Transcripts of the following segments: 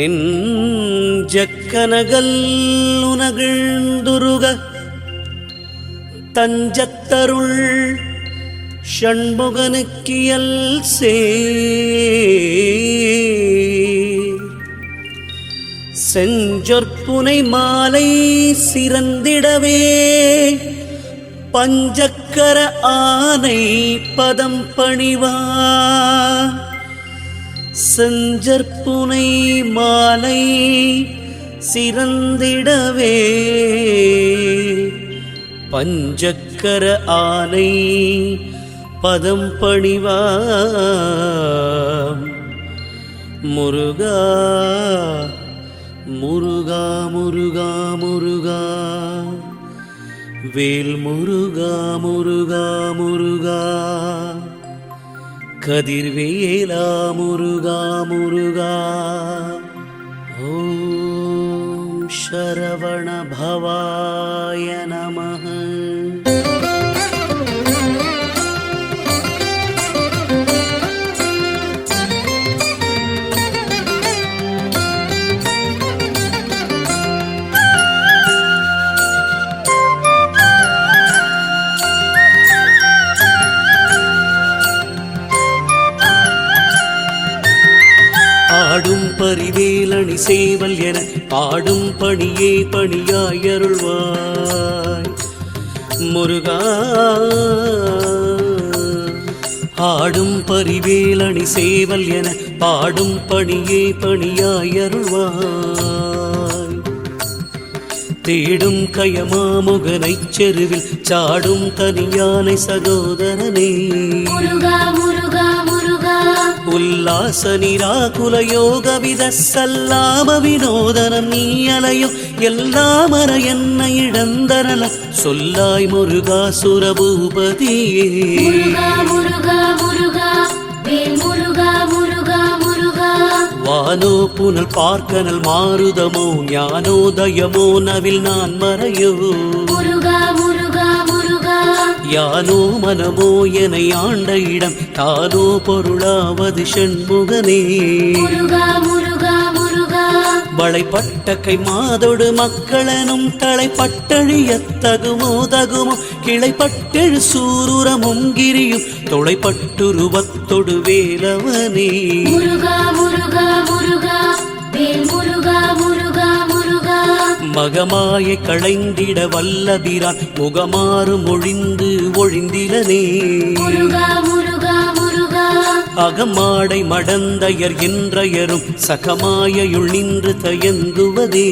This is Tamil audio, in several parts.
நெஞ்சக்கனகல்லுனகிழ்ந்துருக தஞ்சத்தருள் ஷண்முகனுக்கியல் சே. செஞ்சொற்புனை மாலை சிறந்திடவே. பஞ்சக்கர ஆனை பதம் பணிவா. செஞ்சற்புனை மாலை சிறந்திடவே. பஞ்சக்கர ஆனை பதம் பணிவாம். முருகா முருகா முருகா முருகா. வேல் முருகா முருகா முருகா. கதிர்வேலா முருகா முருகா ஓம் சரவண பவாய நமः பரிவேலணி சேவல் என பாடும் பணியே பணியாயருள்வாய் முருகா ஆடும் பரிவேலணி சேவல் என பாடும் பணியே பணியாயருள்வாய் தேடும் கயமாமுகனை செருவில் சாடும் தனியானை சகோதரனே. முருகா முருகா. ఉల్లాస నిరాకుల యోగ విద సల్లామ வினோதனம் நீ அலையும் எல்லாமர என்ன இடந்தரல சொல்லாய் முருகா சுரபூபதியே வானோ புனல் பார்க்கனல் மாறுதமோ ஞானோதயமோ நவில் நான் மறையோ. யானோ மனமோ என ஆண்ட இடம் தானோ பொருளாவது முருகா வளைப்பட்ட கை மாதொடு மக்களெனும் தலைப்பட்டழியத் தகுமோ தகுமோ. கிளைப்பட்டெழு சூருரமும் கிரியும் தொலைப்பட்டுருவத்தொடு வேலவனே. முருகா முருகா முருகா. வேல் முருகா முருகா முருகா மகமாய களைந்திட வல்லபிரான். முகமாறு மொழிந்து ஒழிந்திலனே. அகமாடை மடந்தையர் என்றயரும் சகமாயுள் நின்று தயங்குவதே.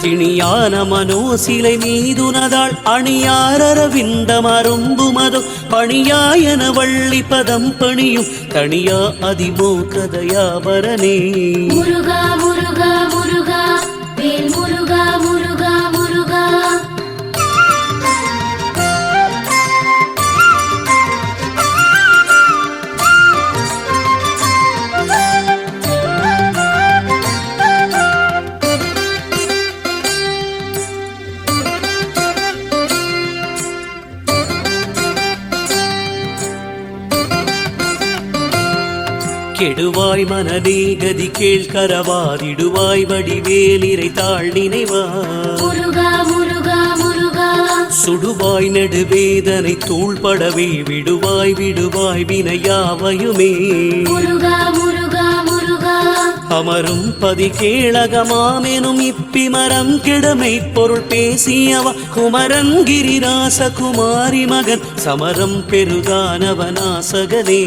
திணியான மனோசிலை மீதுனதாள் அணியாரவிந்தம் அரும்புமதோ பணியாயன வள்ளி பதம் பணியும் தனியா அதிமோ கதையாபரனே கெடுவாய் மனதே கதி கேள்கரவாதிடுவாய் வடிவேலிரை தாழ் முருகா சுடுவாய் நெடுவேதனை தூள்படவே விடுவாய் விடுவாய் வினையாவையுமே அமரும் பதி கேளகமாமெனும் இப்பிமரம் கிடமை பொருள் பேசியவ குமரன் கிரிராச குமாரி மகன் சமரம் பெருதானவனாசகனே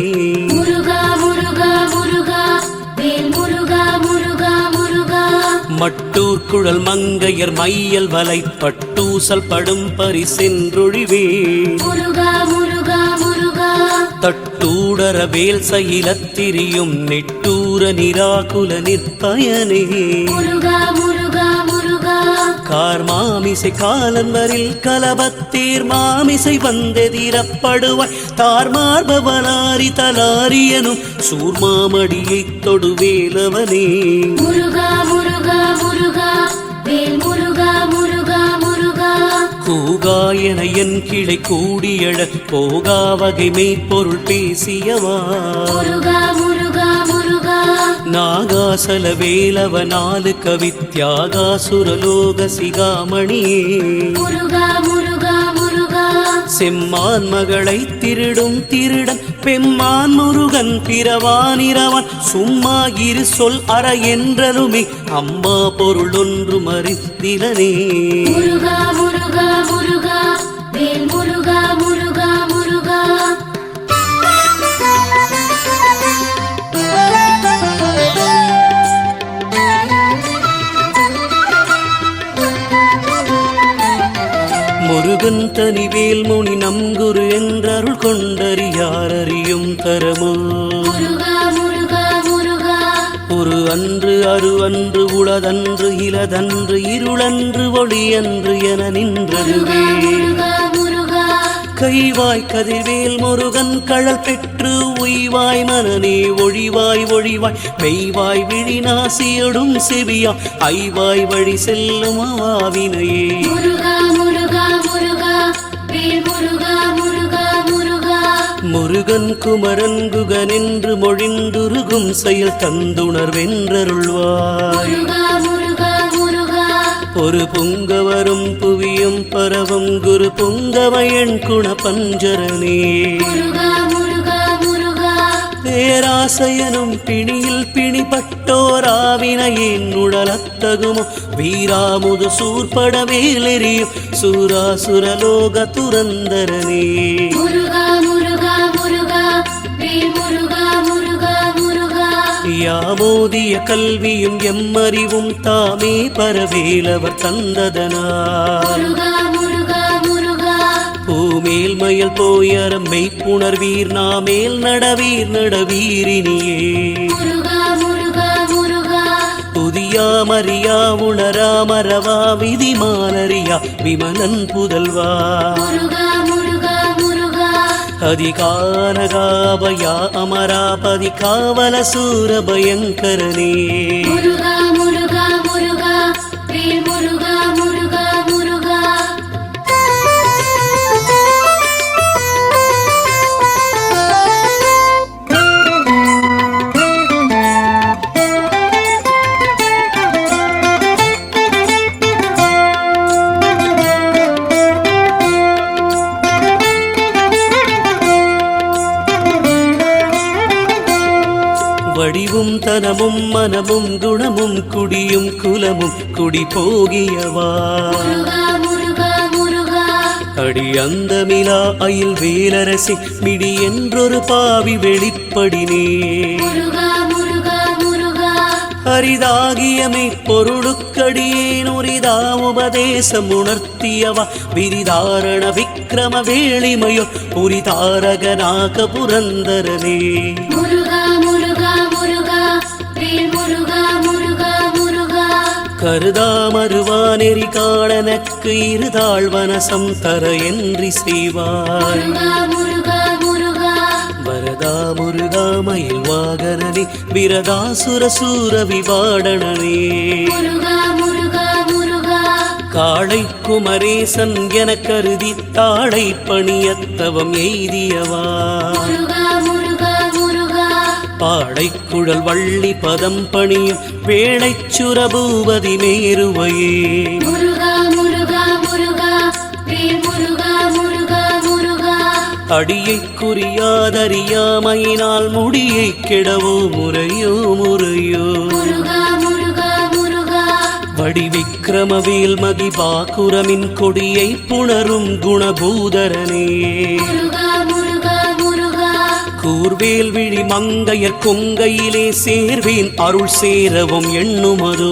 மட்டூர் குழல் மங்கையர் மையல் வலை பட்டூசல் படும் பரிசென்றொழிவே. முருகா முருகா முருகா. தட்டூடர வேல் சயிலத்திரியும் நெட்டூர நிராகுல நிற்பயனே. கார் மாமிசை காலன்வரில் கலபத்தீர் மாமிசை வந்தெதிரப்படுவாய். தார் மார்பவலாரி தலாரியனும் சூர்மாமடியைத் தொடுவேலவனே. முருகா. முருகா வேல் முருகா முருகா முருகா. கூகாயன என் கிளை கூடியழ போகா வகை மெய்ப்பொருள் பேசியவா. முருகா முருகா முருகா. நாகாசல வேலவ நாலு கவித்யாகாசுரலோக சிகாமணியே. முருகா முருகா முருகா. செம்மான் மகளை திருடும் திருடன் பெம்மான் முருகன் பிறவானிரவன் சும்மா இரு சொல் அற என்றலுமே அம்மா பொருள் ஒன்று மறித்திலனே முருகன் தனிவேல் முனி நம்குரு என்றருள் கொண்டறியார் அறியும் தரமோ முருகா முருகா முருகா. ஒரு அன்று அரு அன்று உளதன்று இலதன்று இருளன்று ஒளியன்று என நின்றதுவே கைவாய் கதிர்வேல் முருகன் கழல் பெற்று உய்வாய் மனநே ஒழிவாய் ஒழிவாய் மெய்வாய் விழிநாசியடும் செவியா ஐவாய் வழி செல்லும் அவாவினையே முருகன் குமரன் குகன் என்று மொழிந்துருகும் செயல் முருகா ஒரு புங்கவரும் புவியும் பரவும் குரு புங்கவயன் குண பஞ்சரனே பேராசையனும் பிணியில் பிணிப்பட்டோராவினையின் உடலத்தகுமோ. வீராமுது சூர்பட வேலெறியும் சூராசுரலோக துரந்தரனே. யாமோதிய கல்வியும் எம்மறிவும் தாமே பரவேலவர் தந்ததனார். பூமேல் மயல் போயரம் மெய்ப்புணர்வீர் நாமேல் நடவீர் நடவீரினியே புதியாமறியா உணரா மறவா விதி மாலறியா விமலன் புதல்வா. முருகா அதிகானகாபயா அமராபதி தனமும் மனமும் குணமும் குடியும் குலமும் குடி போகியவா. அடி அந்தமிலா அயில் வேலரசி மிடி என்றொரு பாவி வெளிப்படினே. முருகா முருகா முருகா. அரிதாகியமை பொருளுக்கடியேன் உரிதா உபதேசம் உணர்த்தியவா. விரிதாரண விக்ரம வேளிமையோ புரிதாரகனாக புரந்தரனே. கருதாமருவா நெறி காணனக்கு இருதாள் வனசம் தர என்றி முருகா வரதா முருகா மயில் வாகனனே விரதாசுர சூர விவாடனே காளை குமரேசன் என கருதி தாளை பணியத்தவம் எய்தியவா. பாடை குழல் வள்ளி பதம் பணியும் வேளைச் சுரபூபதி மேருவையே முருகா முருகா முருகா வேல் முருகா முருகா முருகா. அடியை குறியாதறியாமையினால் முடியை கெடவோ முறையோ முறையோ. வடிவிக்ரமவேல் மதிபாக்குரமின் கொடியை புணரும் குணபூதரனே. கூர்வேல் விழி மங்கையர் கொங்கையிலே சேர்வேன் அருள் சேரவும் எண்ணுமதோ.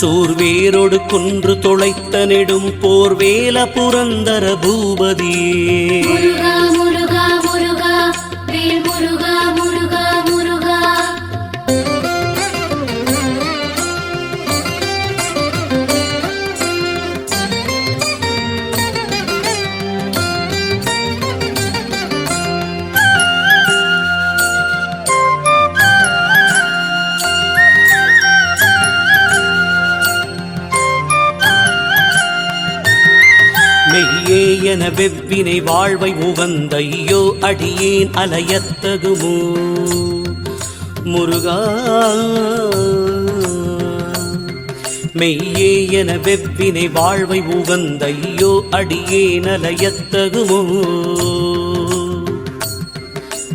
சூர்வேரோடு குன்று தொலைத்த நெடும் போர்வேல புரந்தர பூபதியே. மெய்யே என வெவ்வினை வாழ்வை உவந்த ஐயோ அடியேன் அலையத்தகுமோ? முருகா மெய்யே என வெவ்வினை வாழ்வை உவந்த ஐயோ அடியேன் அலையத்தகுமோ?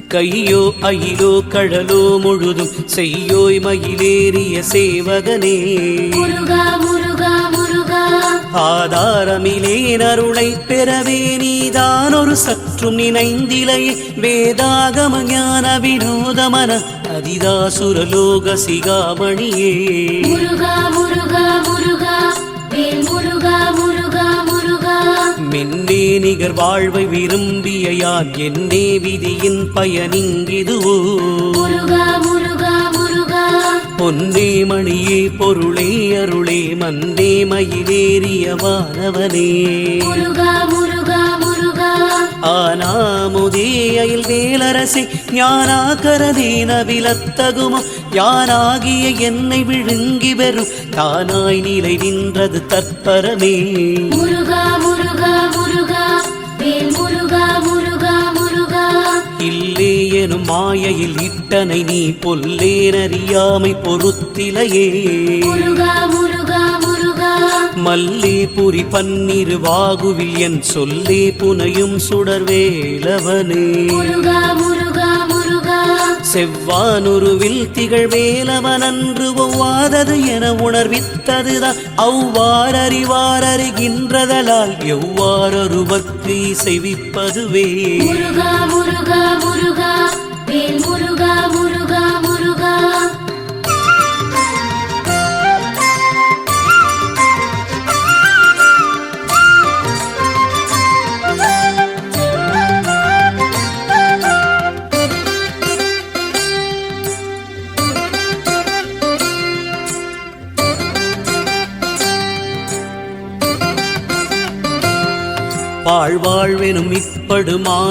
கையோ அயிலோ கடலோ முழுதும் செய்யோய் மயிலேறிய சேவகனே? முருகா ஆதாரமிலேன் அருளை பெறவே நீதான் ஒரு சற்றும் நினைந்திலையே வேதாகம ஞான வினோதமன அதிதாசுரலோக சிகாமணியே. முருகா முருகா முருகா வேல் முருகா முருகா முருகா. மென்னே நிகர் வாழ்வை விரும்பிய யான் என்னே விதியின் பயனிங்கிதுவோ முருகா பொன்னே மணியே பொருளே அருளே மந்தே மயிலேறிய வானவனே. முருகா முருகா முருகா. ஆனாமுதே அயில் வேலரசே ஞானாகரதே நவிலத்தகுமோ யானாகிய என்னை விழுங்கி வெறும் தானாய் எனும் மாயையில் இட்டனை நீ பொல்லேனறியாமை பொறுத்திலையே மல்லே புரி பன்னிரு வாகுவில் என் சொல்லே புனையும் சுடர்வேலவனே செவ்வானுருவில் திகழ் வேலவனன்று ஒவ்வாதது என உணர்வித்ததுதான். அவ்வாறறிவாரறிகின்றதலால் எவ்வாறொருவர்க்கு செவிப்பதுவே. முருகா முருகா முருகா.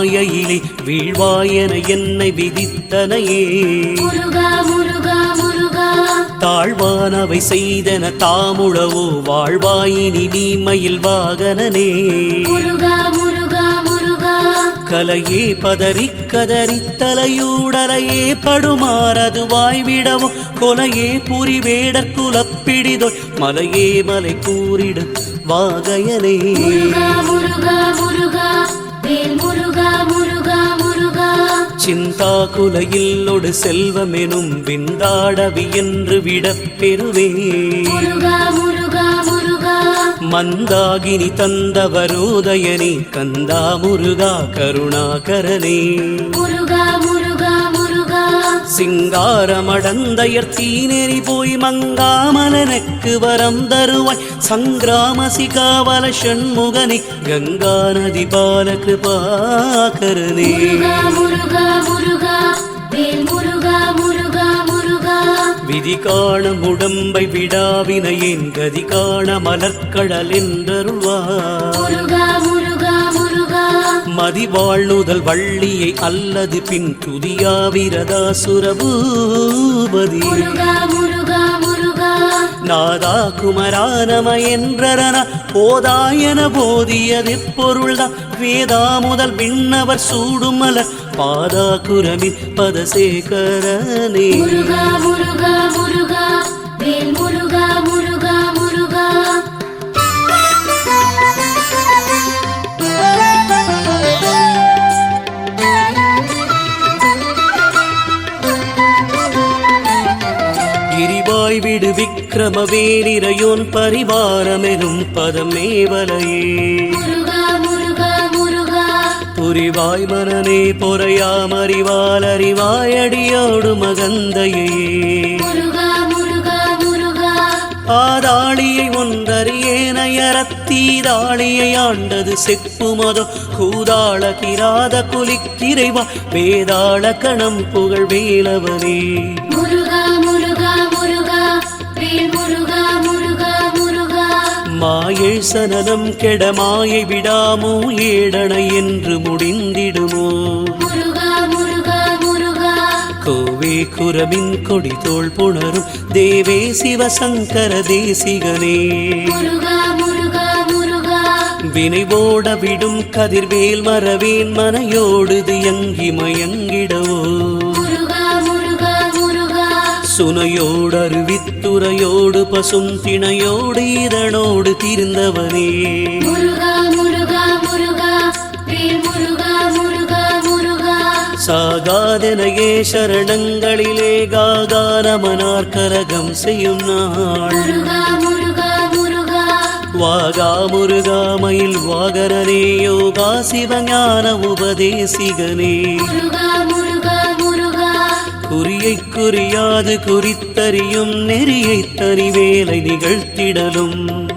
மாயையிலே வீழ்வாயென என்னை விதித்தனையே. தாழ்வானவை செய்தன தாமுழவோ வாழ்வாயினி நீ மயில் வாகனனே. கலையே பதறி கதறி தலையூடலையே படுமாறது வாய்விடவோ கொலையே புரி வேடற் குலப்பிடிதோ மலையே மலை கூறிடு வாகையனே. முருகா முருகா முருகா. சிந்தா குலையில்லொடு செல்வமெனும் விந்தாடவி என்று விடப் பெறுவே. மந்தாகினி தந்தவரோதயனே கந்தா முருகா கருணாகரனே. முருகா சிங்காரமடந்தயர் தீநெறி போய் மங்காமலனுக்கு வரம் தருவாய். சங்கிராம சிகாவல ஷண்முகனே கங்கா நதி பால கிருபாகரனே விதி காண உடம்பை விடாவினையேன் கதி காண மலர்க்கடல் என்றருள்வார் மதிவாழ்நுதல் வள்ளியை அல்லது பின் துதியாவிரதா சுரபூபதி முருகா முருகா முருகா. நாதா குமரானம என்றரன போதாயன போதியது பொருள்தான் வேதா முதல் விண்ணவர் சூடுமலர் பாதா குரமின் பதசேகரனே. முருகா முருகா முருகா. வேல் முருகா முருகா முருகா கிரிவாய் விடு விக்ரமவேலிரையோன் பரிவாரமெனும் பதமேவலையே. புரிவாய் மனநே பொறையாமறிவால் அறிவாய் அடியோடு மகந்தையே. ஆதாளியை ஒன்றறியேனையரத்தீதாளியை ஆண்டது செப்புமதோ கூதாள கிராத குலிக்கிரைவா வேதாள கணம் புகழ் வேலவனே. மாயள் சனனம் கெட மாயை விடாமோ ஏடனை என்று முடிந்திடுமோ? கோவே குரமின் கொடி தோள் புணரும் தேவே சிவசங்கர தேசிகனே. வினைவோட விடும் கதிர்வேல் மரவேன் மனையோடுது யங்கி மயங்கிடவோ? முருகா அருவித்துறையோடு பசும் திணையோடு இதனோடு தீர்ந்தவனே. முருகா முருகா முருகா வேல் முருகா முருகா முருகா. சாகாதனையே சரணங்களிலே காகாரமனார் கரகம் செய்யும் நாள். முருகா முருகா முருகா. வாகா முருகா மயில் வாகரனே யோகா சிவஞான உபதேசிகனே. குறியை குறியாது குறித்தறியும் நெறியை தனிவேலை நிகழ்த்திடலும்.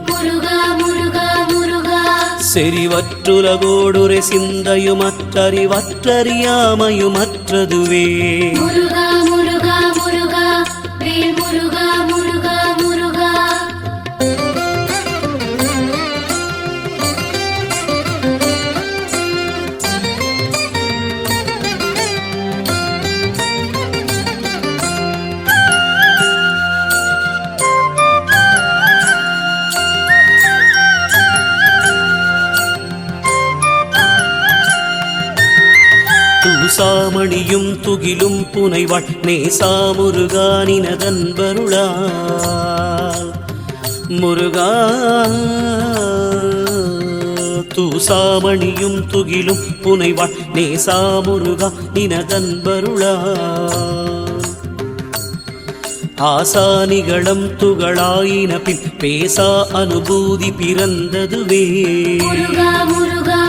செறிவற்றுலகோடுரை சிந்தையுமற்றறிவற்றறியாமையுமற்றதுவே. முருகா முருகா சாமணியும் துகிலும் புனைவாள் நேசாமுருகானினதன்பருளால் முருகா தூசாமணியும் துகிலும் புனைவாள் நேசாமுருகா நினதன்பருளால் ஆசானிகளம் துகளாயின பின் பேசா அனுபூதி பிறந்ததுவே. முருகா முருகா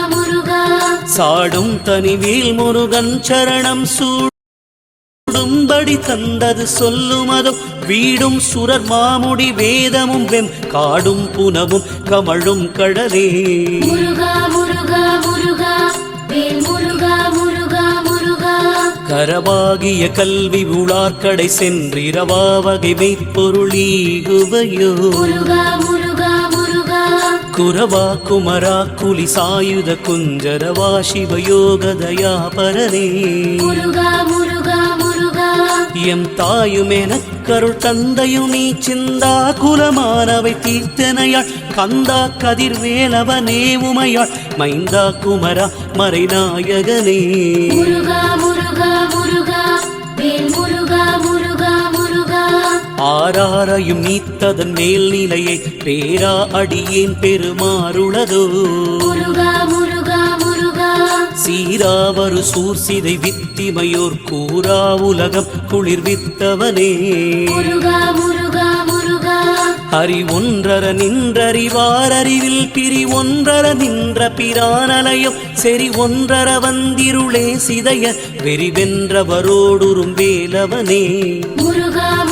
சாடும் தனிவேல் முருகன் சரணம் சூடும்படி தந்தது சொல்லுமதோ. வீடும் சுரர் மாமுடி வேதமும் வெம் காடும் புனவும் கமழும் கடலே. கரவாகிய கல்வி உளார்கடை சென்றிரவா வகை மெய்ப்பொருளீகுவையோ முருகா குரவா குமரா குலி சாயுத குஞ்சரவா சிவயோகதயா பரனே. முருகா முருகா முருகா. எம் தாயுமென கருள் தந்தையும் நீ சிந்தா குலமானவை தீர்த்தனையாள். கந்தா கதிர்வேலவனே உமையாள். மைந்தா குமரா மறைநாயகனே. முருகா முருகா முருகா. ஆராரையும் நீத்ததன் மேல் நிலையை பேரா அடியேன் பெருமாறுளதோ. சீராவரு சூர்சிதை வித்திமையோர் கூறா உலகம் குளிர்வித்தவனே அறி ஒன்றர நின்றறிவார் அறிவில் பிரி ஒன்றர நின்ற பிரானலயம் செறி ஒன்றர வந்திருளே சிதைய வெறிவென்றவரோடுறும் வேலவனே. முருகா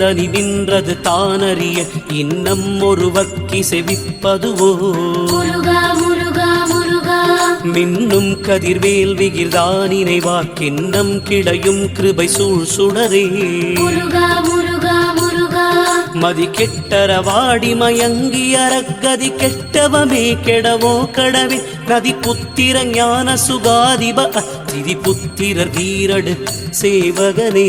தன்னந்தனி நின்றது தானறிய இன்னம் ஒருவர்க்கி செவிப்பதுவோ மின்னும் கதிர்வேல் விகிர்தானினை வாக்கின்னம் கிடையும் கிருபை சூழ் சுடரே. மதி கெட்டர வாடி மயங்கி அரக்கதி கெட்டவமே கெடவோ கடவே. நதி புத்திர ஞான சுகாதிப திதி புத்திரர் வீரடு சேவகனே.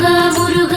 முருகா முருகா முருகா